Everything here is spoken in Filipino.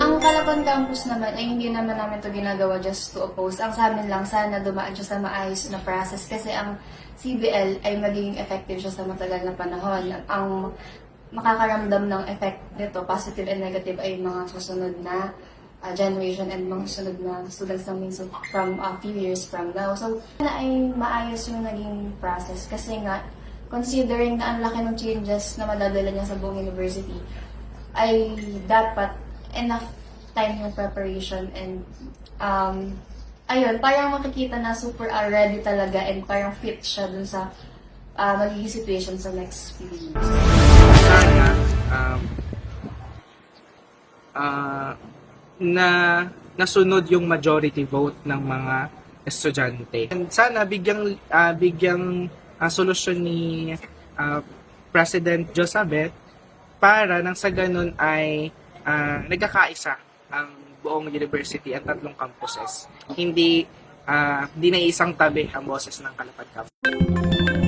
Ang Calapan campus naman ay hindi naman namin to ginagawa just to oppose. Ang sa amin lang, sana dumaan siya sa maayos na process kasi ang CBL ay magiging effective siya sa matagal na panahon. Ang makakaramdam ng effect nito, positive and negative, ay mga susunod na uh, generation and mga susunod na students ng Minso from a few years from now. So, sana ay maayos yung naging process kasi nga, considering na ang laki ng changes na madadala niya sa buong university, ay dapat enough time yung preparation and um, ayun, parang makikita na super uh, ready talaga and parang fit siya dun sa uh, magiging situation sa next few years. sana um, ah, na nasunod yung majority vote ng mga estudyante. And sana bigyang ah, bigyang ah, solusyon ni ah, President Josabet para nang sa ganun ay ah, nagkakaisa ang buong university at tatlong campuses. Hindi ah, hindi na isang tabi ang boses ng Kalapan Campus.